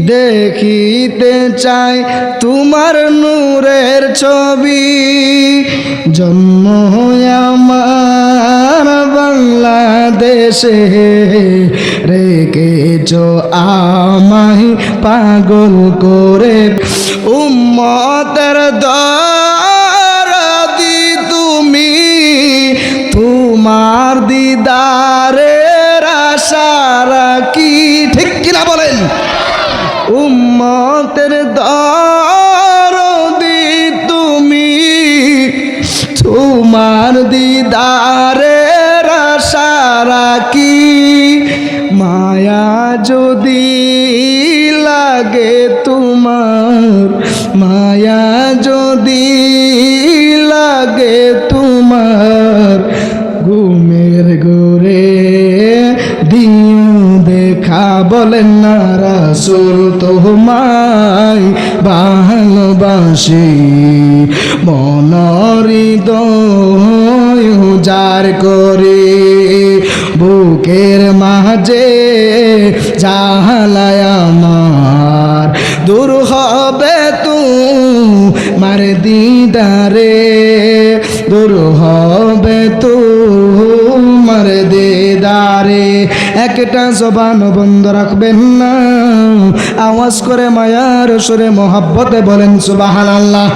দেখিতে চাই তোমার নূরের ছবি। জন্ম আমার বাংলাদেশে। রেখেছ আমায় পাগল করে। উম্মতের দরদি উম্মতের দরদি তুমি, তোমার দিদারের আশা রাখি মায়া যদি লাগে তোমার, মায়া যদি লাগে তোমার, ঘুমের গোরে দিও দেখা বলেন না রাসুল তোমায় ভালোবাসি মনরিদয় উজার করে, বুকের মাঝে জাহালায় আমার। দূর হবে তু মার দিদারে, দূর হবে তু মার দিদারে একটা জবান বন্ধ রাখবেন না। আওয়াজ করে মায়ার সুরে মোহাব্বতে বলেন সুবাহান আল্লাহ